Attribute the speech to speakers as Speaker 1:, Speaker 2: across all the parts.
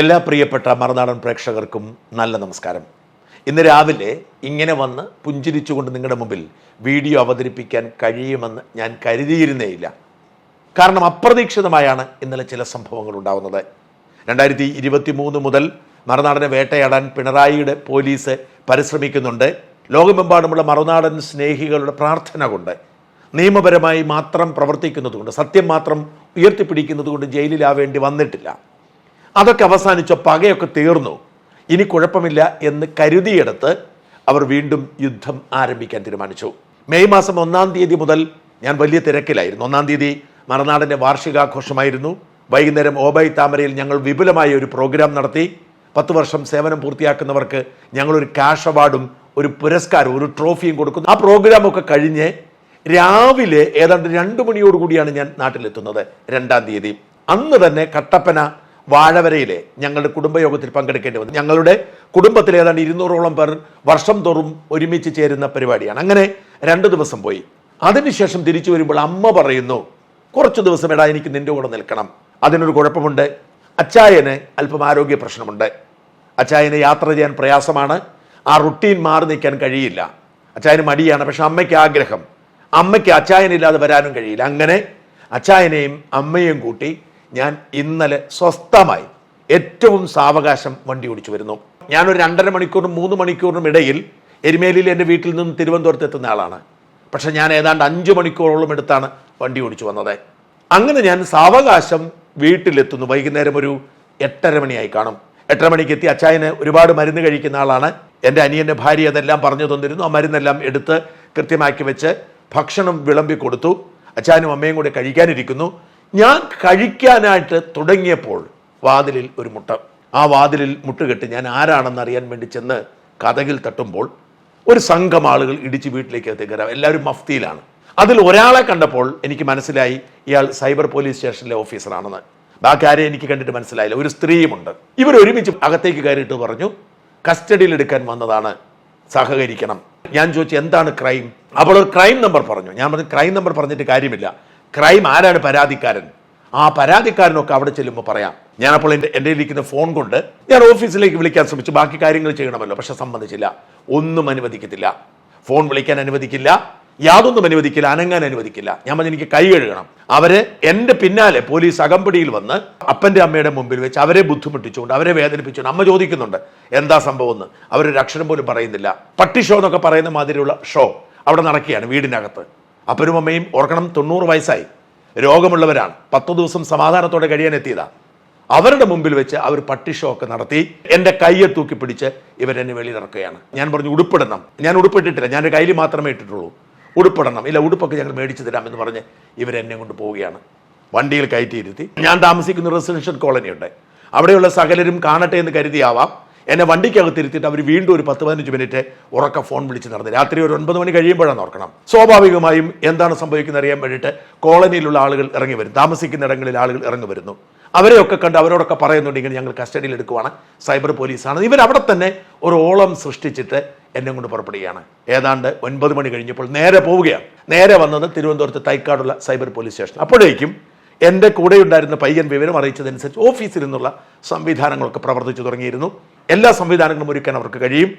Speaker 1: എല്ലാ പ്രിയപ്പെട്ട മറുനാടൻ പ്രേക്ഷകർക്കും നല്ല നമസ്കാരം. ഇന്ന് രാവിലെ ഇങ്ങനെ വന്ന് പുഞ്ചിരിച്ചുകൊണ്ട് നിങ്ങളുടെ മുമ്പിൽ വീഡിയോ അവതരിപ്പിക്കാൻ കഴിയുമെന്ന് ഞാൻ കരുതിയിരുന്നേയില്ല. കാരണം അപ്രതീക്ഷിതമായാണ് ഇന്നലെ ചില സംഭവങ്ങൾ ഉണ്ടാവുന്നത്. രണ്ടായിരത്തി ഇരുപത്തി മൂന്ന് മുതൽ മറുനാടനെ വേട്ടയാടാൻ പിണറായിയുടെ പോലീസ് പരിശ്രമിക്കുന്നുണ്ട്. ലോകമെമ്പാടുമുള്ള മറുനാടൻ സ്നേഹികളുടെ പ്രാർത്ഥന കൊണ്ട്. നിയമപരമായി മാത്രം പ്രവർത്തിക്കുന്നതുകൊണ്ട് സത്യം മാത്രം ഉയർത്തിപ്പിടിക്കുന്നതുകൊണ്ട് ജയിലിലാവേണ്ടി വന്നിട്ടില്ല. അതൊക്കെ അവസാനിച്ച പകയൊക്കെ തീർന്നു. ഇനി കുഴപ്പമില്ല എന്ന് കരുതിയെടുത്ത് അവർ വീണ്ടും യുദ്ധം ആരംഭിക്കാൻ തീരുമാനിച്ചു. മെയ് മാസം ഒന്നാം തീയതി മുതൽ ഞാൻ വലിയ തിരക്കിലായിരുന്നു. ഒന്നാം തീയതി മറനാടിന്റെ വാർഷികാഘോഷമായിരുന്നു. വൈകുന്നേരം ഓബൈ താമരയിൽ ഞങ്ങൾ വിപുലമായ ഒരു പ്രോഗ്രാം നടത്തി. പത്ത് വർഷം സേവനം പൂർത്തിയാക്കുന്നവർക്ക് ഞങ്ങളൊരു ക്യാഷ് അവാർഡും ഒരു പുരസ്കാരവും ഒരു ട്രോഫിയും കൊടുക്കുന്നു. ആ പ്രോഗ്രാമൊക്കെ കഴിഞ്ഞ് രാവിലെ ഏതാണ്ട് രണ്ട് മണിയോടുകൂടിയാണ് ഞാൻ നാട്ടിലെത്തുന്നത് രണ്ടാം തീയതി. അന്ന് തന്നെ കട്ടപ്പന വാഴവരയിലെ ഞങ്ങളുടെ കുടുംബയോഗത്തിൽ പങ്കെടുക്കേണ്ടി വന്നു. ഞങ്ങളുടെ കുടുംബത്തിൽ ഏതാണ്ട് ഇരുന്നൂറോളം പേർ വർഷം തോറും ഒരുമിച്ച് ചേരുന്ന പരിപാടിയാണ്. അങ്ങനെ രണ്ട് ദിവസം പോയി. അതിനുശേഷം തിരിച്ചു വരുമ്പോൾ അമ്മ പറയുന്നു കുറച്ച് ദിവസം എടാ എനിക്ക് നിന്റെ കൂടെ നിൽക്കണം. അതിനൊരു കുഴപ്പമുണ്ട്. അച്ചായന് അല്പം ആരോഗ്യ പ്രശ്നമുണ്ട്. അച്ചായന് യാത്ര ചെയ്യാൻ പ്രയാസമാണ്. ആ റുട്ടീൻ മാറി നിൽക്കാൻ കഴിയില്ല. അച്ചായന് മടിയാണ് പക്ഷെ അമ്മയ്ക്ക് ആഗ്രഹം. അമ്മയ്ക്ക് അച്ചായനില്ലാതെ വരാനും കഴിയില്ല. അങ്ങനെ അച്ചായനെയും അമ്മയും കൂട്ടി ഞാൻ ഇന്നലെ സ്വസ്ഥമായി ഏറ്റവും സാവകാശം വണ്ടി ഓടിച്ചു വരുന്നു. ഞാനൊരു രണ്ടര മണിക്കൂറിനും മൂന്ന് മണിക്കൂറിനും ഇടയിൽ എരുമേലിയിൽ എന്റെ വീട്ടിൽ നിന്ന് തിരുവനന്തപുരത്ത് എത്തുന്ന ആളാണ്. പക്ഷെ ഞാൻ ഏതാണ്ട് അഞ്ച് മണിക്കൂറോളം എടുത്താണ് വണ്ടി ഓടിച്ചു വന്നത്. അങ്ങനെ ഞാൻ സാവകാശം വീട്ടിലെത്തുന്നു. വൈകുന്നേരം ഒരു എട്ടര മണിയായി കാണും. എട്ടര മണിക്ക് എത്തി അച്ചായന് ഒരുപാട് മരുന്ന് കഴിക്കുന്ന ആളാണ്. എന്റെ അനിയന്റെ ഭാര്യ അതെല്ലാം പറഞ്ഞു തന്നിരുന്നു. ആ മരുന്നെല്ലാം എടുത്ത് കൃത്യമാക്കി വെച്ച് ഭക്ഷണം വിളമ്പി കൊടുത്തു. അച്ചായനും അമ്മയും കൂടെ കഴിക്കാനിരിക്കുന്നു. ഞാൻ കഴിക്കാനായിട്ട് തുടങ്ങിയപ്പോൾ വാതിലിൽ ഒരു മുട്ട. ആ വാതിലിൽ മുട്ടുകെട്ട് ഞാൻ ആരാണെന്ന് അറിയാൻ വേണ്ടി ചെന്ന് കഥകിൽ തട്ടുമ്പോൾ ഒരു സംഘം ആളുകൾ ഇടിച്ച് വീട്ടിലേക്ക് എത്തിക്കരാം എല്ലാവരും മഫ്തിയിലാണ്. അതിൽ ഒരാളെ കണ്ടപ്പോൾ എനിക്ക് മനസ്സിലായി ഇയാൾ സൈബർ പോലീസ് സ്റ്റേഷനിലെ ഓഫീസറാണെന്ന്. ബാക്കി ആരെയും എനിക്ക് കണ്ടിട്ട് മനസ്സിലായില്ല. ഒരു സ്ത്രീയുമുണ്ട്. ഇവർ ഒരുമിച്ച് അകത്തേക്ക് കയറിയിട്ട് പറഞ്ഞു കസ്റ്റഡിയിൽ എടുക്കാൻ വന്നതാണ്. സഹകരിക്കണം. ഞാൻ ചോദിച്ചു എന്താണ് ക്രൈം? അപ്പോൾ ഒരു ക്രൈം നമ്പർ പറഞ്ഞു. ഞാൻ പറഞ്ഞു ക്രൈം നമ്പർ പറഞ്ഞിട്ട് കാര്യമില്ല. ക്രൈം ആരാണ് പരാതിക്കാരൻ? ആ പരാതിക്കാരനൊക്കെ അവിടെ ചെല്ലുമ്പോൾ പറയാം. ഞാനപ്പോൾ എന്റെ എന്റെ ഇരിക്കുന്ന ഫോൺ കൊണ്ട് ഞാൻ ഓഫീസിലേക്ക് വിളിക്കാൻ ശ്രമിച്ചു. ബാക്കി കാര്യങ്ങൾ ചെയ്യണമല്ലോ. പക്ഷെ സമ്മതിച്ചില്ല ഒന്നും അനുവദിക്കത്തില്ല. ഫോൺ വിളിക്കാൻ അനുവദിക്കില്ല. യാതൊന്നും അനുവദിക്കില്ല. അനങ്ങാൻ അനുവദിക്കില്ല. ഞാൻ പറഞ്ഞു എനിക്ക് കൈ കഴുകണം. അവർ എന്റെ പിന്നാലെ പോലീസ് അകമ്പടിയിൽ വന്ന് അപ്പന്റെ അമ്മയുടെ മുമ്പിൽ വെച്ച് അവരെ ബുദ്ധിമുട്ടിച്ചുകൊണ്ട് അവരെ വേദനിപ്പിച്ചുകൊണ്ട് അമ്മ ചോദിക്കുന്നുണ്ട് എന്താ സംഭവം എന്ന് അവരൊരു അക്ഷരം പോലും പറയുന്നില്ല. പട്ടി ഷോ എന്നൊക്കെ പറയുന്ന മാതിരിയുള്ള ഷോ അവിടെ നടക്കുകയാണ് വീടിനകത്ത്. അപ്പനും അമ്മയും ഓർക്കണം തൊണ്ണൂറ് വയസ്സായി. രോഗമുള്ളവരാണ്. പത്ത് ദിവസം സമാധാനത്തോടെ കഴിയാൻ എത്തിയതാ അവരുടെ മുമ്പിൽ വെച്ച് അവർ പട്ടി ഷോ ഒക്കെ നടത്തി. എന്റെ കയ്യെ തൂക്കി പിടിച്ച് ഇവരെന്നെ വെളിയിലിറക്കുകയാണ്. ഞാൻ പറഞ്ഞു ഉടുപ്പിടണം. ഞാൻ ഉടുപ്പിട്ടിട്ടില്ല. ഞാൻ കയ്യിൽ മാത്രമേ ഇട്ടിട്ടുള്ളൂ. ഉടുപ്പിടണം. ഇല്ല ഉടുപ്പൊക്കെ ഞങ്ങൾ മേടിച്ചു തരാം എന്ന് പറഞ്ഞ് ഇവരെന്നെ കൊണ്ട് പോവുകയാണ്. വണ്ടിയിൽ കയറ്റിയിരുത്തി ഞാൻ താമസിക്കുന്ന റെസിഡൻഷ്യൽ കോളനിയുണ്ട്. അവിടെയുള്ള സകലരും കാണട്ടെ എന്ന് കരുതിയാവാം. എന്നെ വണ്ടിക്കകത്ത് ഇരുത്തിയിട്ട് അവർ വീണ്ടും ഒരു പത്ത് പതിനഞ്ച് മിനിറ്റ് ഉറക്ക ഫോൺ വിളിച്ച് നടന്നു രാത്രി ഒരു ഒൻപത് മണി കഴിയുമ്പോഴാണ് ഓർക്കണം സ്വാഭാവികമായും എന്താണ് സംഭവിക്കുന്നത് അറിയാൻ വേണ്ടിയിട്ട് കോളനിയിലുള്ള ആളുകൾ ഇറങ്ങി വരും. താമസിക്കുന്ന ഇടങ്ങളിൽ ആളുകൾ ഇറങ്ങി വരുന്നു. അവരെയൊക്കെ കണ്ട് അവരോടൊക്കെ പറയുന്നുണ്ടെങ്കിൽ ഞങ്ങൾ കസ്റ്റഡിയിൽ എടുക്കുവാണ്. സൈബർ പോലീസാണ്. ഇവർ അവിടെ തന്നെ ഒരു ഓളം സൃഷ്ടിച്ചിട്ട് എന്നെ കൊണ്ട് പുറപ്പെടുകയാണ്. ഏതാണ്ട് ഒൻപത് മണി കഴിഞ്ഞപ്പോൾ നേരെ പോവുകയാണ്. നേരെ വന്നത് തിരുവനന്തപുരത്ത് തൈക്കാടുള്ള സൈബർ പോലീസ് സ്റ്റേഷൻ അപ്പോഴേക്കും എന്റെ കൂടെ ഉണ്ടായിരുന്ന പയ്യൻ വിവരം അറിയിച്ചതനുസരിച്ച് ഓഫീസിൽ നിന്നുള്ള സംവിധാനങ്ങളൊക്കെ പ്രവർത്തിച്ചു തുടങ്ങിയിരുന്നു. എല്ലാ സംവിധാനങ്ങളും ഒരുക്കാൻ അവർക്ക് കഴിയും.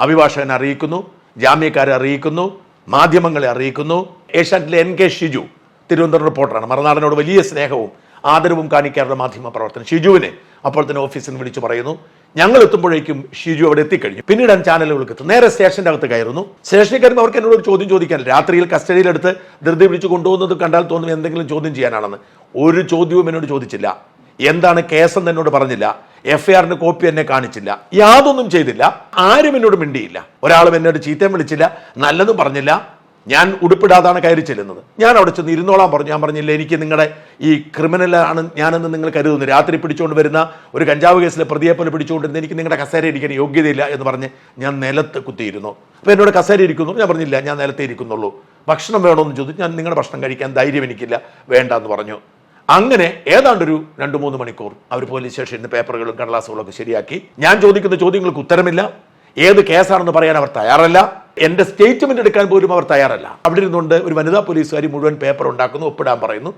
Speaker 1: അഭിഭാഷകനെ അറിയിക്കുന്നു ജാമ്യക്കാരെ അറിയിക്കുന്നു മാധ്യമങ്ങളെ അറിയിക്കുന്നു. ഏഷ്യാനെറ്റിലെ എൻ കെ ഷിജു തിരുവനന്തപുരം റിപ്പോർട്ടറാണ്. മറുനാടനോട് വലിയ സ്നേഹവും ആദരവും കാണിക്കാറുള്ള മാധ്യമ പ്രവർത്തനം ഷിജുവിനെ അപ്പോൾ തന്നെ ഓഫീസിൽ നിന്ന് വിളിച്ചു പറയുന്നു. ഞങ്ങൾ എത്തുമ്പോഴേക്കും ഷിജു അവിടെ എത്തിക്കഴിഞ്ഞു. പിന്നീട് ചാനലുകൾക്ക് എത്തും. നേരെ സ്റ്റേഷന്റെ അകത്ത് കയറുന്നു. സ്റ്റേഷനിൽ കയറുമ്പോൾ അവർക്ക് എന്നോട് ചോദ്യം ചോദിക്കാൻ രാത്രിയിൽ കസ്റ്റഡിയിലെടുത്ത് ധൃതി പിടിച്ച് കൊണ്ടുപോകുന്നത് കണ്ടാൽ തോന്നും എന്തെങ്കിലും ചോദ്യം ചെയ്യാനാണെന്ന്. ഒരു ചോദ്യവും എന്നോട് ചോദിച്ചില്ല. എന്താണ് കേസെന്ന് എന്നോട് പറഞ്ഞില്ല. എഫ് ഐ ആറിന്റെ കോപ്പി എന്നെ കാണിച്ചില്ല. യാതൊന്നും ചെയ്തില്ല. ആരും എന്നോട് മിണ്ടിയില്ല. ഒരാളും എന്നോട് ചീത്തയും വിളിച്ചില്ല. നല്ലതും പറഞ്ഞില്ല. ഞാൻ ഉടുപ്പിടാതാണ് കയറി ചെല്ലുന്നത്. ഞാൻ അവിടെ ചെന്ന് ഇരുന്നോളാൻ പറഞ്ഞു. ഞാൻ പറഞ്ഞില്ല എനിക്ക് നിങ്ങളുടെ ഈ ക്രിമിനലാണ് ഞാനെന്ന് നിങ്ങൾ കരുതുന്നു. രാത്രി പിടിച്ചുകൊണ്ട് വരുന്ന ഒരു കഞ്ചാവ് കേസിലെ പ്രതിയെ പോലെ പിടിച്ചുകൊണ്ടിരുന്ന എനിക്ക് നിങ്ങളുടെ കസേര ഇരിക്കാൻ യോഗ്യതയില്ല എന്ന് പറഞ്ഞ് ഞാൻ നിലത്ത് കുത്തിയിരുന്നു. അപ്പോൾ എന്നോട് കസേര ഇരിക്കുന്നു. ഞാൻ പറഞ്ഞില്ല ഞാൻ നിലത്തേ ഇരിക്കുന്നുള്ളൂ. ഭക്ഷണം വേണമെന്ന് ചോദിച്ചു. ഞാൻ നിങ്ങളുടെ ഭക്ഷണം കഴിക്കാൻ ധൈര്യം എനിക്കില്ല. വേണ്ട എന്ന് പറഞ്ഞു. അങ്ങനെ ഏതാണ്ടൊരു രണ്ട് മൂന്ന് മണിക്കൂർ അവർ പോലീസ് സ്റ്റേഷനിൽ പേപ്പറുകളും കടലാസുകളൊക്കെ ശരിയാക്കി. ഞാൻ ചോദിക്കുന്ന ചോദ്യങ്ങൾക്ക് ഉത്തരമില്ല. ഏത് കേസാണെന്ന് പറയാൻ അവർ തയ്യാറല്ല. എന്റെ സ്റ്റേറ്റ്മെന്റ് എടുക്കാൻ പോലും അവർ തയ്യാറല്ല. അവിടെ ഇരുന്നുകൊണ്ട് ഒരു വനിതാ പോലീസുകാരി മുഴുവൻ പേപ്പർ ഉണ്ടാക്കുന്നു ഒപ്പിടാൻ പറയുന്നു.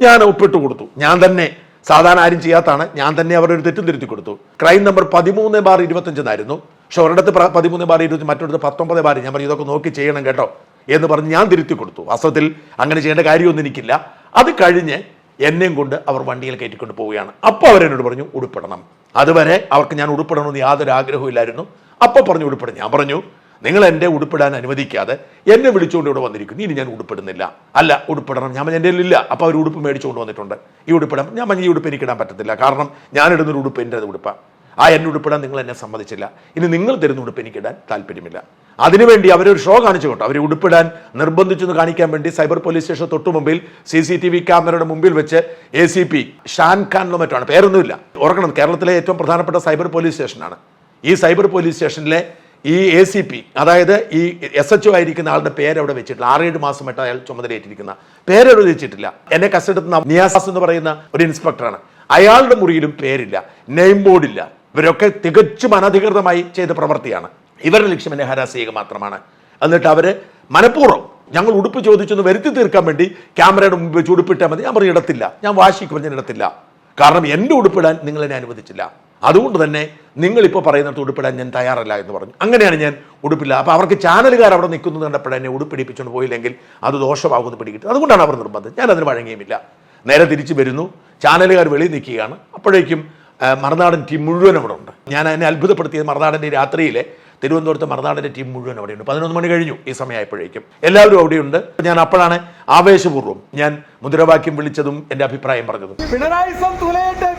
Speaker 1: ഞാൻ ഒപ്പിട്ട് കൊടുത്തു. ഞാൻ തന്നെ സാധാരണ ആരും ചെയ്യാത്താണ്. ഞാൻ തന്നെ അവരുടെ ഒരു തെറ്റും തിരുത്തി കൊടുത്തു. ക്രൈം നമ്പർ പതിമൂന്ന് ബാർ ഇരുപത്തഞ്ചെന്നായിരുന്നു പക്ഷെ ഒരിടത്ത് പതിമൂന്ന് ബാർ ഇരുപത്തി മറ്റൊരിടത്ത് പത്തൊമ്പത് ബാർ. ഞാൻ പറഞ്ഞു ഇതൊക്കെ നോക്കി ചെയ്യണം കേട്ടോ. എന്ന് പറഞ്ഞ് ഞാൻ തിരുത്തി കൊടുത്തു. വാസ്തവത്തിൽ അങ്ങനെ ചെയ്യേണ്ട കാര്യമൊന്നും എനിക്കില്ല. അത് കഴിഞ്ഞ് എന്നെയും കൊണ്ട് അവർ വണ്ടിയിൽ കയറ്റിക്കൊണ്ട് പോവുകയാണ്. അപ്പോൾ അവരെന്നോട് പറഞ്ഞു ഉടുപ്പിടണം. അതുവരെ അവർക്ക് ഞാൻ ഉടുപ്പിടണമെന്ന് യാതൊരു ആഗ്രഹവും ഇല്ലായിരുന്നു. അപ്പോൾ പറഞ്ഞു ഉടുപ്പിടും ഞാൻ പറഞ്ഞു നിങ്ങൾ എന്റെ ഉടുപ്പിടാൻ അനുവദിക്കാതെ എന്നെ വിളിച്ചുകൊണ്ട് ഇവിടെ വന്നിരിക്കുന്നു. ഇനി ഞാൻ ഉടുപ്പിടുന്നില്ല. അല്ല ഉടുപ്പിടണം. ഞാൻ എന്റെ ഇല്ല അപ്പോൾ അവർ ഉടുപ്പ് മേടിച്ചുകൊണ്ട് വന്നിട്ടുണ്ട്. ഈ ഉടുപ്പിടാം ഞാൻ ഈ ഉടുപ്പ് എനിക്ക് ഇടാൻ പറ്റത്തില്ല. കാരണം ഞാൻ ഇടുന്നൊരു ഉടുപ്പ് എന്റെ ഉടുപ്പാണ് ആ എന്നെ ഉടുപ്പിടാൻ നിങ്ങൾ എന്നെ സമ്മതിച്ചില്ല. ഇനി നിങ്ങൾ തരുന്ന ഉടുപ്പ് എനിക്ക് ഇടാൻ താല്പര്യമില്ല. അതിനുവേണ്ടി അവരൊരു ഷോ കാണിച്ചു കേട്ടോ. അവരെ ഉടുപ്പിടാൻ നിർബന്ധിച്ചെന്ന് കാണിക്കാൻ വേണ്ടി സൈബർ പോലീസ് സ്റ്റേഷൻ തൊട്ടു മുമ്പിൽ സി സി ടി വി ക്യാമറയുടെ മുമ്പിൽ വെച്ച് എ സി പി ഷാൻ എന്നോ മറ്റാണ് പേരൊന്നുമില്ല. ഓർക്കണം കേരളത്തിലെ ഏറ്റവും പ്രധാനപ്പെട്ട സൈബർ പോലീസ് സ്റ്റേഷനാണ്. ഈ സൈബർ പോലീസ് സ്റ്റേഷനിലെ ഈ എ സി പി അതായത് ഈ എസ് എച്ച് ഒ ആയിരിക്കുന്ന ആളുടെ പേര് അവിടെ വെച്ചിട്ടില്ല. ആറേഴ് മാസമായിട്ട് അയാൾ ചുമതലയേറ്റിരിക്കുന്ന. പേരവിടെ വെച്ചിട്ടില്ല. എന്നെ കസ്റ്റഡി നിയാസാസ് എന്ന് പറയുന്ന ഒരു ഇൻസ്പെക്ടറാണ്. അയാളുടെ മുറിയിലും പേരില്ല. നെയിം ബോർഡില്ല. ഇവരൊക്കെ തികച്ചും അനധികൃതമായി ചെയ്ത പ്രവൃത്തിയാണ്. ഇവരുടെ ലക്ഷ്യം എന്നെ ഹരാസ് ചെയ്യുക മാത്രമാണ്. എന്നിട്ട് അവർ മനഃപൂർവം ഞങ്ങൾ ഉടുപ്പ് ചോദിച്ചൊന്ന് വരുത്തി തീർക്കാൻ വേണ്ടി ക്യാമറയുടെ മുമ്പ് വെച്ച് ഉടുപ്പിട്ടാൽ മതി. ഞാൻ പറഞ്ഞു ഇടത്തില്ല. ഞാൻ വാശിക്ക് പറഞ്ഞ ഇടത്തില്ല. കാരണം എന്റെ ഉടുപ്പിടാൻ നിങ്ങൾ എന്നെ അനുവദിച്ചില്ല. അതുകൊണ്ട് തന്നെ നിങ്ങളിപ്പോൾ പറയുന്നിടത്ത് ഉടുപ്പിടാൻ ഞാൻ തയ്യാറല്ല എന്ന് പറഞ്ഞു. അങ്ങനെയാണ് ഞാൻ ഉടുപ്പില്ല. അപ്പോൾ അവർക്ക് ചാനലുകാർ അവിടെ നിൽക്കുന്നത് കണ്ടപ്പോൾ എന്നെ ഉടുപ്പിടിപ്പിച്ചുകൊണ്ട് പോയില്ലെങ്കിൽ അത് ദോഷമാകുമെന്ന് പിടികിട്ടും. അതുകൊണ്ടാണ് അവർ നിർബന്ധം ഞാൻ അതിന് വഴങ്ങിയുമില്ല. നേരെ തിരിച്ചു വരുന്നു. ചാനലുകാർ വെളിയിൽ നിൽക്കുകയാണ്. അപ്പോഴേക്കും മറുനാടൻ ടീം മുഴുവൻ അവിടെ ഉണ്ട്. ഞാൻ അതിനെ അത്ഭുതപ്പെടുത്തിയത് മറുനാടന്റെ രാത്രിയിലെ തിരുവനന്തപുരത്ത് മറുനാടന്റെ ടീം മുഴുവൻ അവിടെയുണ്ട് പതിനൊന്ന് മണി കഴിഞ്ഞു ഈ സമയമായപ്പോഴേക്കും. എല്ലാവരും അവിടെയുണ്ട് ഞാൻ അപ്പോഴാണ് ആവേശപൂർവം ഞാൻ മുദ്രാവാക്യം വിളിച്ചതും എന്റെ അഭിപ്രായം പറഞ്ഞതും.
Speaker 2: പിണറായി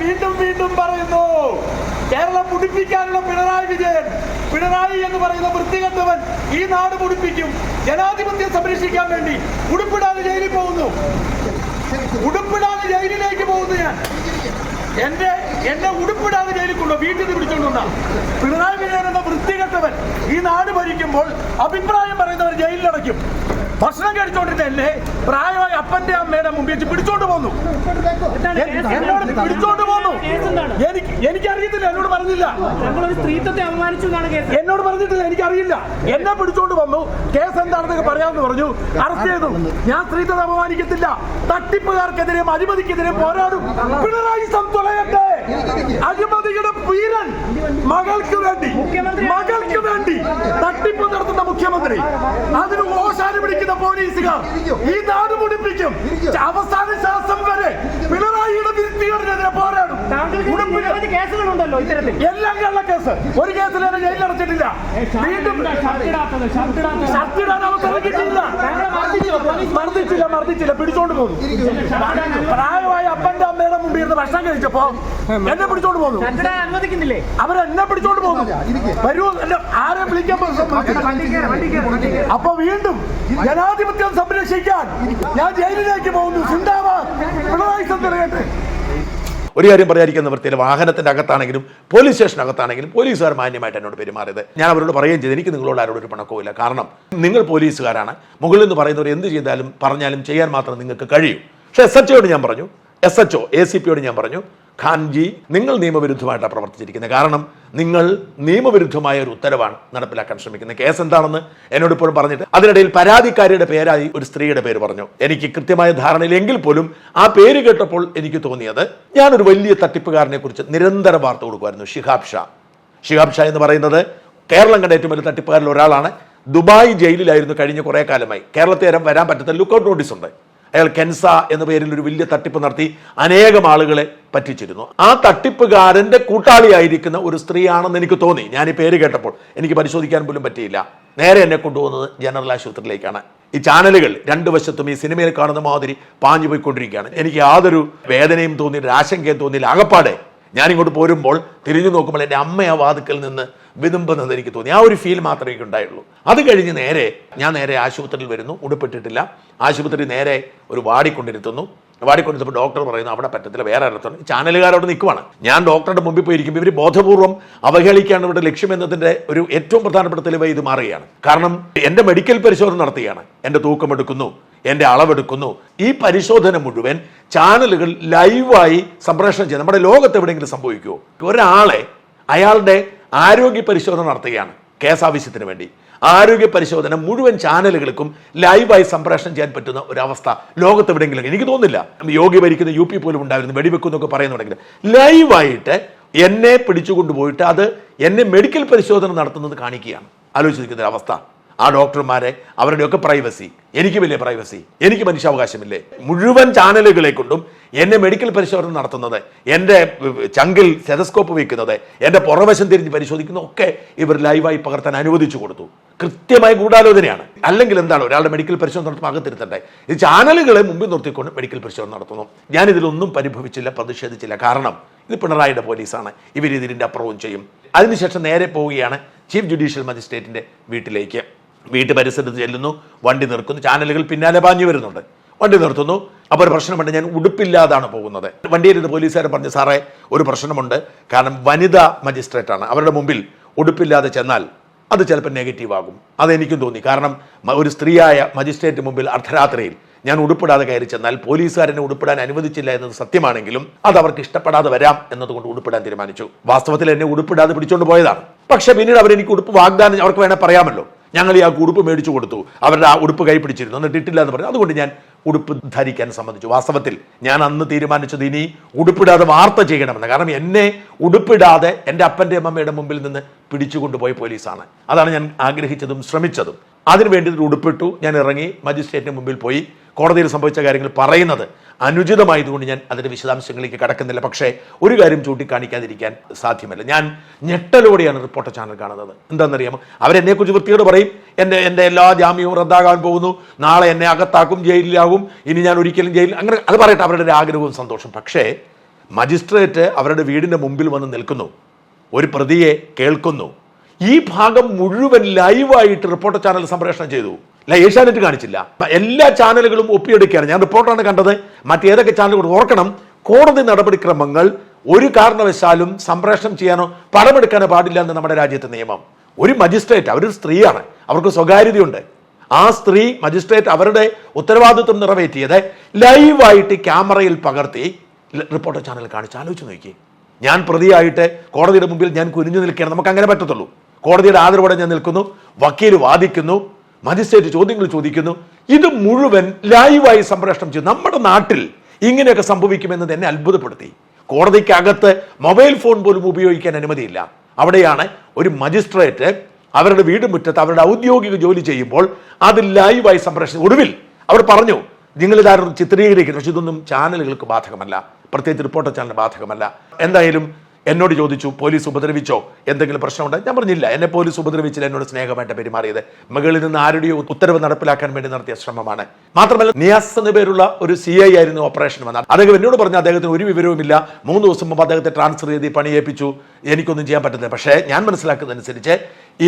Speaker 2: വീണ്ടും വീണ്ടും പറയുന്നു കേരളം മുടിപ്പിക്കാനുള്ള പിണറായി വിജയൻ പിണറായി എന്ന് പറയുന്ന വൃത്തികെട്ടവൻ ഈ നാട് മുടിപ്പിക്കും. ജനാധിപത്യം സംരക്ഷിക്കാൻ വേണ്ടി ഉടുപ്പിടാതെ ജയിലിൽ പോകുന്നു. ഉടുപ്പിടാതെ ജയിലിലേക്ക് പോകുന്നു ഞാൻ. എന്റെ എന്നെ ഉടുപ്പിടാതെ ജയിലിൽ കൊണ്ടു വീട്ടിൽ നിന്ന് പിടിച്ചോണ്ടുണ്ടാ പിണറായി വിജയൻ എന്ന വൃത്തികെട്ടവൻ ഈ നാട് ഭരിക്കുമ്പോൾ അഭിപ്രായം പറയുന്നവർ ജയിലിലടയ്ക്കും ഭക്ഷണം കഴിച്ചോണ്ടിരുന്നല്ലേ പ്രായമായ അപ്പന്റെ അമ്മയുടെ മുമ്പിൽ വെച്ച് പിടിച്ചോണ്ട് പോന്നു. എന്നോട് പിടിച്ചോണ്ട് പോന്നു. എനിക്ക് എനിക്കറിയത്തില്ല എന്നോട് പറഞ്ഞില്ല.
Speaker 3: സ്ത്രീത്വത്തെ അപമാനിച്ചു
Speaker 2: എന്നോട് പറഞ്ഞിട്ടില്ല എനിക്കറിയില്ല. എന്നെ പിടിച്ചോണ്ട് വന്നു. കേസ് എന്താണെന്നൊക്കെ പറയാമെന്ന് പറഞ്ഞു. അറസ്റ്റ് ചെയ്തു. ഞാൻ സ്ത്രീത്വത്തെ അപമാനിക്കത്തില്ല. തട്ടിപ്പുകാർക്കെതിരെയും അഴിമതിക്കെതിരെയും പോരാടും. പിണറായി സം തുലയട്ടെ അഴിമതിയുടെ വീരൻ മകൾക്ക് വേണ്ടി മകൾക്ക് വേണ്ടി തട്ടിപ്പ് നടത്തുന്ന മുഖ്യമന്ത്രി. അതിന് ഓശാന പിടിക്കുന്ന പോലീസുകാർ ഈ നാട് മുടിപ്പിക്കും. അവസാന ശ്വാസം വരെ പിണറായിയുടെ
Speaker 3: കേസുകളുണ്ടല്ലോ ഇത്തരത്തിൽ.
Speaker 2: എല്ലാം കള്ള കേസ്. ഒരു കേസിൽ എന്നെ ജയിലിൽ അടച്ചിട്ടില്ല. വീണ്ടും മർദ്ദിച്ചില്ല മർദ്ദിച്ചില്ല. പിടിച്ചോണ്ട് പോകുന്നു. പ്രായമായ അപ്പന്റെ അമ്മയുടെ മുമ്പിൽ ഇരുന്ന് ഭക്ഷണം കഴിച്ചപ്പോ എന്നെ പിടിച്ചോണ്ട് പോകുന്നു.
Speaker 3: ഷർട്ടിടാൻ അനുവദിക്കുന്നില്ലേ?
Speaker 2: അവരെന്നെ പിടിച്ചോണ്ട് പോകുന്നു. വരൂ ആരെ വിളിക്കാൻ. അപ്പൊ വീണ്ടും ജനാധിപത്യം സംരക്ഷിക്കാൻ ഞാൻ ജയിലിലേക്ക് പോകുന്നു. സിന്ദാബാദ് പിണറായി സന്ദ്രകട്ടെ
Speaker 1: ഒരു കാര്യം പറയാതിരിക്കുന്ന വൃത്തിയിൽ വാഹനത്തിന്റെ അകത്താണെങ്കിലും പോലീസ് സ്റ്റേഷനകത്താണെങ്കിലും പോലീസുകാർ മാന്യമായിട്ട് എന്നോട് പെരുമാറിയത്. ഞാൻ അവരോട് പറയുകയും ചെയ്തു. എനിക്ക് നിങ്ങളോട് ആരോടൊരു ഒരു പണക്കവുമില്ല കാരണം നിങ്ങൾ പോലീസുകാരാണ്. മുകളിൽ നിന്ന് പറയുന്നവർ എന്ത് ചെയ്താലും പറഞ്ഞാലും ചെയ്യാൻ മാത്രം നിങ്ങൾക്ക് കഴിയും. പക്ഷേ എസ് ഞാൻ പറഞ്ഞു S H O A C പിയോട് ഞാൻ പറഞ്ഞു. ഖാൻജി നിങ്ങൾ നിയമവിരുദ്ധമായിട്ടാണ് പ്രവർത്തിച്ചിരിക്കുന്നത്. കാരണം നിങ്ങൾ നിയമവിരുദ്ധമായ ഒരു ഉത്തരവാണ് നടപ്പിലാക്കാൻ ശ്രമിക്കുന്നത്. കേസ് എന്താണെന്ന് എന്നോട് ഇപ്പോഴും പറഞ്ഞിട്ട് അതിനിടയിൽ പരാതിക്കാരിയുടെ പേരായി ഒരു സ്ത്രീയുടെ പേര് പറഞ്ഞു. എനിക്ക് കൃത്യമായ ധാരണയിലെങ്കിൽ പോലും ആ പേര് കേട്ടപ്പോൾ എനിക്ക് തോന്നിയത് ഒരു വലിയ തട്ടിപ്പുകാരനെ കുറിച്ച് നിരന്തര വാർത്ത കൊടുക്കുമായിരുന്നു. ഷിഹാബ് ഷാ. ഷിഹാബ് ഷാ എന്ന് പറയുന്നത് കേരളം കണ്ട ഏറ്റവും വലിയ തട്ടിപ്പുകാരിൽ ഒരാളാണ്. ദുബായ് ജയിലിലായിരുന്നു കഴിഞ്ഞ കുറേ കാലമായി. കേരളത്തിൽ വരാൻ പറ്റാത്ത ലുക്കൗട്ട് നോട്ടീസ് ഉണ്ട്. അയാൾ കെൻസ എന്ന പേരിൽ ഒരു വലിയ തട്ടിപ്പ് നടത്തി അനേകം ആളുകളെ പറ്റിച്ചിരുന്നു. ആ തട്ടിപ്പുകാരന്റെ കൂട്ടാളിയായിരിക്കുന്ന ഒരു സ്ത്രീയാണെന്ന് എനിക്ക് തോന്നി. ഞാൻ ഈ പേര് കേട്ടപ്പോൾ എനിക്ക് പരിശോധിക്കാൻ പോലും പറ്റിയില്ല. നേരെ എന്നെ കൊണ്ടുപോകുന്നത് ജനറൽ ആശുപത്രിയിലേക്കാണ്. ഈ ചാനലുകൾ രണ്ടു വശത്തും ഈ സിനിമയിൽ കാണുന്ന മാതിരി പാഞ്ഞു പോയിക്കൊണ്ടിരിക്കുകയാണ് എനിക്ക് യാതൊരു വേദനയും തോന്നിയില്ല ആശങ്കയും തോന്നിയില്ല ആകപ്പാടെ ഞാൻ ഇങ്ങോട്ട് പോരുമ്പോൾ തിരിഞ്ഞു നോക്കുമ്പോൾ എന്റെ അമ്മ ആ വാതുക്കൽ നിന്ന് വിതുമ്പെന്ന് എനിക്ക് തോന്നി. ആ ഒരു ഫീൽ മാത്രമേ എനിക്ക് ഉണ്ടായുള്ളൂ. അത് കഴിഞ്ഞ് നേരെ ഞാൻ നേരെ ആശുപത്രിയിൽ വരുന്നു. ഉടുപ്പിട്ടിട്ടില്ല. ആശുപത്രി നേരെ ഒരു വാടിക്കൊണ്ടിരുത്തുന്നു വാടിക്കൊണ്ടിരുത്തപ്പോൾ ഡോക്ടർ പറയുന്നു അവിടെ പറ്റത്തില്ല വേറെ ഇടത്തുണ്ട് ചാനലുകാരോട് നിൽക്കുവാണ്. ഞാൻ ഡോക്ടറുടെ മുമ്പിൽ പോയിരിക്കുമ്പോൾ ഇവർ ബോധപൂർവം അവഹേളിക്കാണ് ഇവരുടെ ലക്ഷ്യമെന്നതിന്റെ ഒരു ഏറ്റവും പ്രധാനപ്പെട്ട തെളിവ് ഇത് മാറുകയാണ്. കാരണം എന്റെ മെഡിക്കൽ പരിശോധന നടത്തുകയാണ്. എന്റെ തൂക്കമെടുക്കുന്നു എന്റെ അളവെടുക്കുന്നു. ഈ പരിശോധന മുഴുവൻ ചാനലുകൾ ലൈവായി സംപ്രേഷണം ചെയ്യും നമ്മുടെ ലോകത്ത് എവിടെയെങ്കിലും സംഭവിക്കുമോ ഒരാളെ അയാളുടെ ആരോഗ്യ പരിശോധന നടത്തുകയാണ് കേസ് ആവശ്യത്തിന് വേണ്ടി. ആരോഗ്യ പരിശോധന മുഴുവൻ ചാനലുകൾക്കും ലൈവായി സംപ്രേഷണം ചെയ്യാൻ പറ്റുന്ന ഒരവസ്ഥ ലോകത്ത് എവിടെയെങ്കിലും എനിക്ക് തോന്നുന്നില്ല. യോഗി ഭരിക്കുന്ന യു പി പോലും ഉണ്ടായിരുന്നു വെടിവെക്കുന്നൊക്കെ പറയുന്നുണ്ടെങ്കിൽ ലൈവായിട്ട് എന്നെ പിടിച്ചുകൊണ്ടുപോയിട്ട് അത് എന്നെ മെഡിക്കൽ പരിശോധന നടത്തുന്നത് കാണിക്കുകയാണ്. ആലോചിച്ചിരിക്കുന്ന അവസ്ഥ ആ ഡോക്ടർമാരെ അവരുടെയൊക്കെ പ്രൈവസി. എനിക്ക് വലിയ പ്രൈവസി. എനിക്ക് മനുഷ്യാവകാശമില്ലേ? മുഴുവൻ ചാനലുകളെ കൊണ്ടും എന്നെ മെഡിക്കൽ പരിശോധന നടത്തുന്നത് എന്റെ ചങ്കിൽ സെതസ്കോപ്പ് വയ്ക്കുന്നത് എന്റെ പുറവശം തിരിഞ്ഞ് പരിശോധിക്കുന്ന ഒക്കെ ഇവർ ലൈവായി പകർത്താൻ അനുവദിച്ചു കൊടുത്തു. കൃത്യമായ ഗൂഢാലോചനയാണ്. അല്ലെങ്കിൽ എന്താണ് ഒരാളുടെ മെഡിക്കൽ പരിശോധന നടത്തുമ്പോൾ അകത്തിരുത്തട്ടെ ഈ ചാനലുകളെ മുമ്പിൽ നിർത്തിക്കൊണ്ട് മെഡിക്കൽ പരിശോധന നടത്തുന്നു. ഞാൻ ഇതിലൊന്നും പരിഭവിച്ചില്ല പ്രതിഷേധിച്ചില്ല. കാരണം ഇത് പിണറായിയുടെ പോലീസാണ്. ഇവർ ഇതിന്റെ അപ്പുറവും ചെയ്യും. അതിനുശേഷം നേരെ പോവുകയാണ് ചീഫ് ജുഡീഷ്യൽ മജിസ്ട്രേറ്റിന്റെ വീട്ടിലേക്ക്. വീട്ടു പരിസരത്ത് ചെല്ലുന്നു വണ്ടി നിർക്കുന്നു ചാനലുകൾ പിന്നാലെ പാഞ്ഞു വരുന്നുണ്ട്. വണ്ടി നിർത്തുന്നു. അപ്പോൾ ഒരു പ്രശ്നമുണ്ട്. ഞാൻ ഉടുപ്പില്ലാതാണ് പോകുന്നത്. വണ്ടിയിൽ പോലീസുകാരൻ പറഞ്ഞു സാറേ ഒരു പ്രശ്നമുണ്ട്. കാരണം വനിതാ മജിസ്ട്രേറ്റാണ്. അവരുടെ മുമ്പിൽ ഉടുപ്പില്ലാതെ ചെന്നാൽ അത് ചിലപ്പോൾ നെഗറ്റീവ് ആകും. അതെനിക്കും തോന്നി. കാരണം ഒരു സ്ത്രീയായ മജിസ്ട്രേറ്റ് മുമ്പിൽ അർദ്ധരാത്രിയിൽ ഞാൻ ഉടുപ്പിടാതെ കയറി ചെന്നാൽ പോലീസുകാരനെ ഉടുപ്പിടാൻ അനുവദിച്ചില്ല എന്നത് സത്യമാണെങ്കിലും അത് അവർക്ക് ഇഷ്ടപ്പെടാതെ വരാം എന്നതുകൊണ്ട് ഉടുപ്പിടാൻ തീരുമാനിച്ചു. വാസ്തവത്തിൽ എന്നെ ഉടുപ്പിടാതെ പിടിച്ചുകൊണ്ട് പോയതാണ്. പക്ഷേ പിന്നീട് അവരെനിക്ക് ഉടുപ്പ് വാഗ്ദാനം അവർക്ക് വേണേൽ പറയാമല്ലോ. ഞങ്ങൾ ഈ ആ ഉടുപ്പ് മേടിച്ചു കൊടുത്തു. അവരുടെ ആ ഉടുപ്പ് കൈ പിടിച്ചിരുന്നു. എന്നിട്ട് ഇട്ടില്ല എന്ന് പറഞ്ഞു. അതുകൊണ്ട് ഞാൻ ഉടുപ്പ് ധരിക്കാൻ സംബന്ധിച്ചു വാസ്തവത്തിൽ ഞാൻ അന്ന് തീരുമാനിച്ചത് ഇനി ഉടുപ്പിടാതെ വാർത്ത ചെയ്യണമെന്ന്. കാരണം എന്നെ ഉടുപ്പിടാതെ എന്റെ അപ്പന്റെ അമ്മമ്മയുടെ മുമ്പിൽ നിന്ന് പിടിച്ചുകൊണ്ടുപോയ പോലീസാണ്. അതാണ് ഞാൻ ആഗ്രഹിച്ചതും ശ്രമിച്ചതും. അതിനുവേണ്ടി ഉടുപ്പിട്ടു ഞാൻ ഇറങ്ങി മജിസ്ട്രേറ്റിന് മുമ്പിൽ പോയി കോടതിയിൽ സംഭവിച്ച കാര്യങ്ങൾ പറയുന്നത് അനുചിതമായതുകൊണ്ട് ഞാൻ അതിന്റെ വിശദാംശങ്ങളിലേക്ക് കടക്കുന്നില്ല. പക്ഷേ ഒരു കാര്യം ചൂണ്ടിക്കാണിക്കാതിരിക്കാൻ സാധ്യമല്ല. ഞാൻ ഞെട്ടലോടെയാണ് റിപ്പോർട്ടർ ചാനൽ കാണുന്നത്. എന്താണെന്നറിയാമോ? അവരെന്നെക്കുറിച്ച് വൃത്തിയോട് പറയും. എന്റെ എന്റെ എല്ലാ ജാമ്യവും റദ്ദാകാൻ പോകുന്നു. നാളെ എന്നെ അകത്താക്കും ജയിലിലാകും. ഇനി ഞാൻ ഒരിക്കലും ജയിലിൽ അങ്ങനെ അത് പറയട്ടെ അവരുടെ ആഗ്രഹവും സന്തോഷം പക്ഷേ മജിസ്ട്രേറ്റ് അവരുടെ വീടിന്റെ മുമ്പിൽ വന്ന് നിൽക്കുന്നു. ഒരു പ്രതിയെ കേൾക്കുന്നു. ഈ ഭാഗം മുഴുവൻ ലൈവായിട്ട് റിപ്പോർട്ടർ ചാനൽ സംപ്രേഷണം ചെയ്തു. അല്ല ഏഷ്യാനെറ്റ് കാണിച്ചില്ല. എല്ലാ ചാനലുകളും ഒപ്പിയെടുക്കുകയാണ്. ഞാൻ റിപ്പോർട്ടാണ് കണ്ടത്. മറ്റേതൊക്കെ ചാനലുകൾ ഓർക്കണം. കോടതി നടപടിക്രമങ്ങൾ ഒരു കാരണവശാലും സംപ്രേഷണം ചെയ്യാനോ പടമെടുക്കാനോ പാടില്ല എന്ന് നമ്മുടെ രാജ്യത്തെ നിയമം. ഒരു മജിസ്ട്രേറ്റ് അവരൊരു സ്ത്രീയാണ്. അവർക്ക് സ്വകാര്യതയുണ്ട്. ആ സ്ത്രീ മജിസ്ട്രേറ്റ് അവരുടെ ഉത്തരവാദിത്വം നിറവേറ്റിയത് ലൈവായിട്ട് ക്യാമറയിൽ പകർത്തി റിപ്പോർട്ടർ ചാനൽ കാണിച്ച് ആലോചിച്ച് നോക്കി. ഞാൻ പ്രതിയായിട്ട് കോടതിയുടെ മുമ്പിൽ ഞാൻ കുനിഞ്ഞു നിൽക്കുകയാണ്. നമുക്ക് അങ്ങനെ പറ്റത്തുള്ളൂ. കോടതിയുടെ ആദരവോടെ ഞാൻ നിൽക്കുന്നു. വക്കീൽ വാദിക്കുന്നു. മജിസ്ട്രേറ്റ് ചോദ്യങ്ങൾ ചോദിക്കുന്നു. ഇത് മുഴുവൻ ലൈവായി സംപ്രേഷണം ചെയ്തു. നമ്മുടെ നാട്ടിൽ ഇങ്ങനെയൊക്കെ സംഭവിക്കുമെന്നത് എന്നെ അത്ഭുതപ്പെടുത്തി. കോടതിക്കകത്ത് മൊബൈൽ ഫോൺ പോലും ഉപയോഗിക്കാൻ അനുമതിയില്ല. അവിടെയാണ് ഒരു മജിസ്ട്രേറ്റ് അവരുടെ വീട് മുറ്റത്ത് അവരുടെ ഔദ്യോഗിക ജോലി ചെയ്യുമ്പോൾ അത് ലൈവായി സംപ്രേഷണം ഒടുവിൽ അവർ പറഞ്ഞു നിങ്ങൾ ഇതാരും ചിത്രീകരിക്കുന്നു. പക്ഷെ ഇതൊന്നും ചാനലുകൾക്ക് ബാധകമല്ല. പ്രത്യേകിച്ച് റിപ്പോർട്ടർ ചാനലിന് ബാധകമല്ല. എന്തായാലും എന്നോട് ചോദിച്ചു പോലീസ് ഉപദ്രവിച്ചോ? എന്തെങ്കിലും പ്രശ്നമുണ്ടോ? ഞാൻ പറഞ്ഞില്ല എന്നെ പോലീസ് ഉപദ്രവിച്ചില്ല. എന്നോട് സ്നേഹമായിട്ട് പെരുമാറിയത് മകളിൽ നിന്ന് ആരുടെയോ ഉത്തരവ് നടപ്പിലാക്കാൻ വേണ്ടി നടത്തിയ ശ്രമമാണ്. മാത്രമല്ല നിയാസ് എന്ന പേരുള്ള ഒരു സി ഐ ആയിരുന്നു ഓപ്പറേഷൻ വന്നത്. അദ്ദേഹം എന്നോട് പറഞ്ഞ അദ്ദേഹത്തിന് ഒരു വിവരവുമില്ല മൂന്ന് ദിവസം മുമ്പ് അദ്ദേഹത്തെ ട്രാൻസ്ഫർ ചെയ്ത് പണി ഏൽപ്പിച്ചു. എനിക്കൊന്നും ചെയ്യാൻ പറ്റുന്നില്ല പക്ഷേ ഞാൻ മനസ്സിലാക്കുന്നതനുസരിച്ച്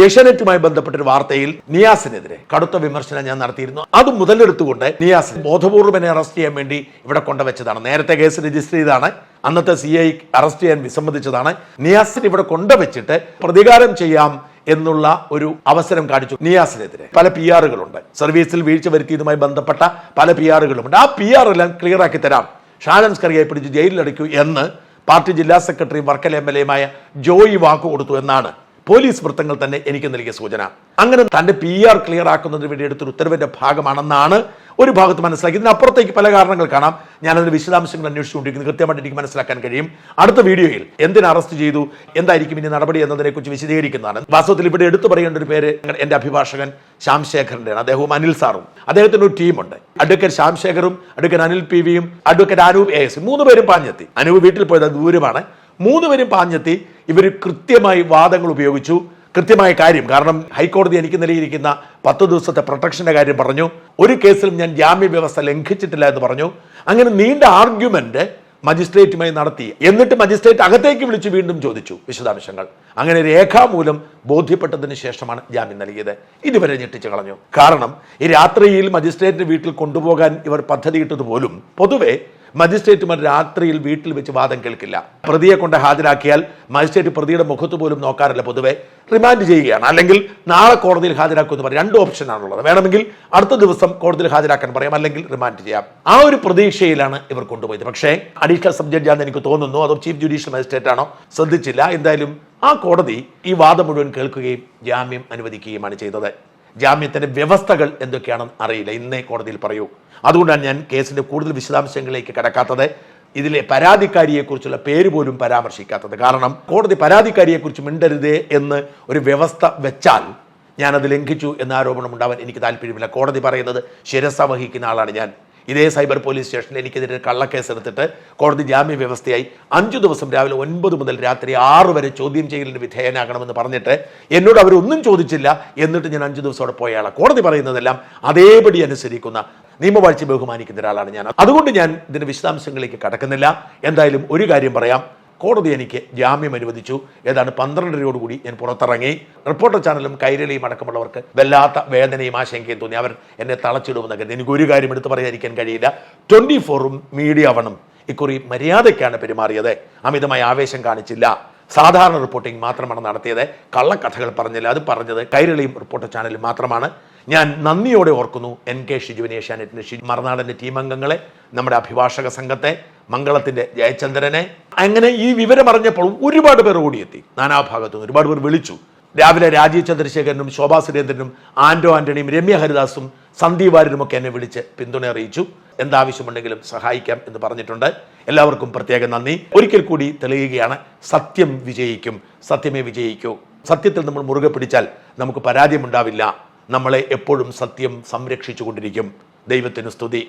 Speaker 1: ഏഷ്യാനെറ്റുമായി ബന്ധപ്പെട്ട ഒരു വാർത്തയിൽ നിയാസിനെതിരെ കടുത്ത വിമർശനം ഞാൻ നടത്തിയിരുന്നു. അത് മുതലെടുത്തുകൊണ്ട് നിയാസ് ബോധപൂർവം എന്നെ അറസ്റ്റ് ചെയ്യാൻ വേണ്ടി ഇവിടെ കൊണ്ടുവച്ചതാണ്. നേരത്തെ കേസ് രജിസ്റ്റർ ചെയ്താണ് അന്നത്തെ സി ഐ അറസ്റ്റ് ചെയ്യാൻ വിസമ്മതിച്ചതാണ്. നിയാസിന് ഇവിടെ കൊണ്ടുവച്ചിട്ട് പ്രതികാരം ചെയ്യാം എന്നുള്ള ഒരു അവസരം കാണിച്ചു നിയാസിനെതിരെ. പല പി ആറുകളുണ്ട് സർവീസിൽ വീഴ്ച വരുത്തിയതുമായി ബന്ധപ്പെട്ട പല പി ആറുകളുമുണ്ട് ആ പി ആർ എല്ലാം ക്ലിയർ ആക്കി തരാം. ഷാനൻസ് കറിയെ പിടിച്ച് ജയിലിലടയ്ക്കൂ എന്ന് പാർട്ടി ജില്ലാ സെക്രട്ടറി വർക്കല എം എൽ എയുമായ ജോയി വാക്കു കൊടുത്തു എന്നാണ് പോലീസ് വൃത്തങ്ങൾ തന്നെ എനിക്ക് നൽകിയ സൂചന. അങ്ങനെ തന്റെ പി ആർ ക്ലിയർ ആക്കുന്നതിന് വേണ്ടി എടുത്തൊരു ഉത്തരവിന്റെ ഭാഗമാണെന്നാണ് ഒരു ഭാഗത്ത് മനസ്സിലാക്കി. ഇതിനപ്പുറത്തേക്ക് പല കാരണങ്ങൾ കാണാം. ഞാനതിന് വിശദാംശങ്ങൾ അന്വേഷിച്ചുകൊണ്ടിരിക്കുന്നത് കൃത്യമായിട്ട് എനിക്ക് മനസ്സിലാക്കാൻ കഴിയും. അടുത്ത വീഡിയോയിൽ എന്തിന് അറസ്റ്റ് ചെയ്തു എന്തായിരിക്കും ഇനി നടപടി എന്നതിനെ കുറിച്ച് വിശദീകരിക്കുന്നതാണ്. വാസ്തവത്തിൽ ഇവിടെ എടുത്തു പറയേണ്ട ഒരു പേര് എന്റെ അഭിഭാഷകൻ ശ്യാം അദ്ദേഹവും അനിൽ സാറും. അദ്ദേഹത്തിന് ഒരു ടീമുണ്ട്. അഡ്വക്കേറ്റ് ശ്യാം ശേഖറും അഡ്വക്കേറ്റ് അനിൽ പി വിയും അഡ്വക്കേറ്റ് അനൂപ് എ എസ് മൂന്ന് പേരും പാഞ്ഞെത്തി. അനൂപ് വീട്ടിൽ പോയത് ദൂരമാണ്. മൂന്ന് പേരും പാഞ്ഞെത്തി. ഇവർ കൃത്യമായി വാദങ്ങൾ ഉപയോഗിച്ചു. കൃത്യമായ കാര്യം. കാരണം ഹൈക്കോടതി എനിക്ക് നൽകിയിരിക്കുന്ന പത്ത് ദിവസത്തെ പ്രൊട്ടക്ഷന്റെ കാര്യം പറഞ്ഞു. ഒരു കേസിലും ഞാൻ ജാമ്യ വ്യവസ്ഥ ലംഘിച്ചിട്ടില്ല എന്ന് പറഞ്ഞു. അങ്ങനെ നീണ്ട ആർഗ്യുമെന്റ് മജിസ്ട്രേറ്റുമായി നടത്തി. എന്നിട്ട് മജിസ്ട്രേറ്റ് അകത്തേക്ക് വിളിച്ച് വീണ്ടും ചോദിച്ചു വിശദാംശങ്ങൾ. അങ്ങനെ രേഖാമൂലം ബോധ്യപ്പെട്ടതിന് ശേഷമാണ് ജാമ്യം നൽകിയത്. ഇതുവരെ ഞെട്ടിച്ചു കളഞ്ഞു. കാരണം ഈ രാത്രിയിൽ മജിസ്ട്രേറ്റിന്റെ വീട്ടിൽ കൊണ്ടുപോകാൻ ഇവർ പദ്ധതിയിട്ടത് പോലും പൊതുവെ മജിസ്ട്രേറ്റുമാർ രാത്രിയിൽ വീട്ടിൽ വെച്ച് വാദം കേൾക്കില്ല. പ്രതിയെ കൊണ്ട് ഹാജരാക്കിയാൽ മജിസ്ട്രേറ്റ് പ്രതിയുടെ മുഖത്ത് പോലും നോക്കാറില്ല പൊതുവെ. റിമാൻഡ് ചെയ്യുകയാണ്. അല്ലെങ്കിൽ നാളെ കോടതിയിൽ ഹാജരാക്കുമെന്ന് പറയും. രണ്ട് ഓപ്ഷനാണുള്ളത്. വേണമെങ്കിൽ അടുത്ത ദിവസം കോടതിയിൽ ഹാജരാക്കാൻ പറയാം. അല്ലെങ്കിൽ റിമാൻഡ് ചെയ്യാം. ആ ഒരു പ്രതീക്ഷയിലാണ് ഇവർ കൊണ്ടുപോയത്. പക്ഷേ അഡീഷണൽ സബ് ജഡ്ജാണെന്ന് എനിക്ക് തോന്നുന്നു. അതോ ചീഫ് ജുഡീഷ്യൽ മജിസ്ട്രേറ്റ് ആണോ? ശ്രദ്ധിച്ചില്ല. എന്തായാലും ആ കോടതി ഈ വാദം മുഴുവൻ കേൾക്കുകയും ജാമ്യം അനുവദിക്കുകയുമാണ് ചെയ്തത്. ജാമ്യത്തിന്റെ വ്യവസ്ഥകൾ എന്തൊക്കെയാണെന്ന് അറിയില്ല. ഇന്നേ കോടതിയിൽ പറയൂ. അതുകൊണ്ടാണ് ഞാൻ കേസിന്റെ കൂടുതൽ വിശദാംശങ്ങളിലേക്ക് കടക്കാത്തത്. ഇതിലെ പരാതിക്കാരിയെക്കുറിച്ചുള്ള പേര് പോലും പരാമർശിക്കാത്തത്. കാരണം കോടതി പരാതിക്കാരിയെക്കുറിച്ച് മിണ്ടരുതേ എന്ന് ഒരു വ്യവസ്ഥ വെച്ചാൽ ഞാനത് ലംഘിച്ചു എന്ന ആരോപണം ഉണ്ടാവാൻ എനിക്ക് താല്പര്യമില്ല. കോടതി പറയുന്നത് ശിരസ വഹിക്കുന്ന ആളാണ് ഞാൻ. ഇതേ സൈബർ പോലീസ് സ്റ്റേഷനിൽ എനിക്കെതിരെ കള്ളക്കേസ് എടുത്തിട്ട് കോടതി ജാമ്യ വ്യവസ്ഥയായി അഞ്ചു ദിവസം രാവിലെ ഒൻപത് മുതൽ രാത്രി ആറ് വരെ ചോദ്യം ചെയ്യലിന് വിധേയനാകണമെന്ന് പറഞ്ഞിട്ട് എന്നോട് അവരൊന്നും ചോദിച്ചില്ല. എന്നിട്ട് ഞാൻ അഞ്ചു ദിവസം അവിടെ പോയ കോടതി പറയുന്നതെല്ലാം അതേപടി അനുസരിക്കുന്ന നിയമവാഴ്ച ബഹുമാനിക്കുന്ന ഒരാളാണ് ഞാൻ. അതുകൊണ്ട് ഞാൻ ഇതിന്റെ വിശദാംശങ്ങളിലേക്ക് കടക്കുന്നില്ല. എന്തായാലും ഒരു കാര്യം പറയാം. കോടതി എനിക്ക് ജാമ്യം അനുവദിച്ചു. ഏതാണ്ട് പന്ത്രണ്ടരയോടുകൂടി ഞാൻ പുറത്തിറങ്ങി. റിപ്പോർട്ടർ ചാനലും കൈരളിയും അടക്കമുള്ളവർക്ക് വല്ലാത്ത വേദനയും ആശങ്കയും തോന്നി. അവർ എന്നെ തളച്ചിടുമെന്ന് കരുതി. എനിക്ക് ഒരു കാര്യം എടുത്തു പറയാതിരിക്കാൻ കഴിയില്ല. ട്വന്റി ഫോറും മീഡിയ വണും ഇക്കുറി മര്യാദയ്ക്കാണ് പെരുമാറിയത്. അമിതമായ ആവേശം കാണിച്ചില്ല. സാധാരണ റിപ്പോർട്ടിംഗ് മാത്രമാണ് നടത്തിയത്. കള്ളക്കഥകൾ പറഞ്ഞില്ല. അത് പറഞ്ഞത് കൈരളിയും റിപ്പോർട്ടർ ചാനലും മാത്രമാണ്. ഞാൻ നന്ദിയോടെ ഓർക്കുന്നു എൻ കെ ഷിജുവിനെ ഏഷ്യാനെറ്റിന്റെ ഷി മറുനാടന്റെ ടീം അംഗങ്ങളെ നമ്മുടെ അഭിഭാഷക സംഘത്തെ മംഗളത്തിന്റെ ജയചന്ദ്രനെ അങ്ങനെ ഈ വിവരം അറിഞ്ഞപ്പോൾ ഒരുപാട് പേർ ഓടിയെത്തി. നാനാഭാഗത്തു നിന്ന് ഒരുപാട് പേർ വിളിച്ചു. രാവിലെ രാജീവ് ചന്ദ്രശേഖരനും ശോഭാ സുരേന്ദ്രനും ആന്റോ ആന്റണിയും രമ്യ ഹരിദാസും സന്ദീപ് വാര്യരും ഒക്കെ എന്നെ വിളിച്ച് പിന്തുണ അറിയിച്ചു. എന്താവശ്യമുണ്ടെങ്കിലും സഹായിക്കാം എന്ന് പറഞ്ഞിട്ടുണ്ട്. എല്ലാവർക്കും പ്രത്യേക നന്ദി. ഒരിക്കൽ കൂടി തെളിയുകയാണ് സത്യം വിജയിക്കും സത്യമേ വിജയിക്കൂ. സത്യത്തിൽ നമ്മൾ മുറുകെ പിടിച്ചാൽ നമുക്ക് പരാജയമുണ്ടാവില്ല. നമ്മളെ എപ്പോഴും സത്യം സംരക്ഷിച്ചു കൊണ്ടിരിക്കും ദൈവത്തിന് സ്തുതി.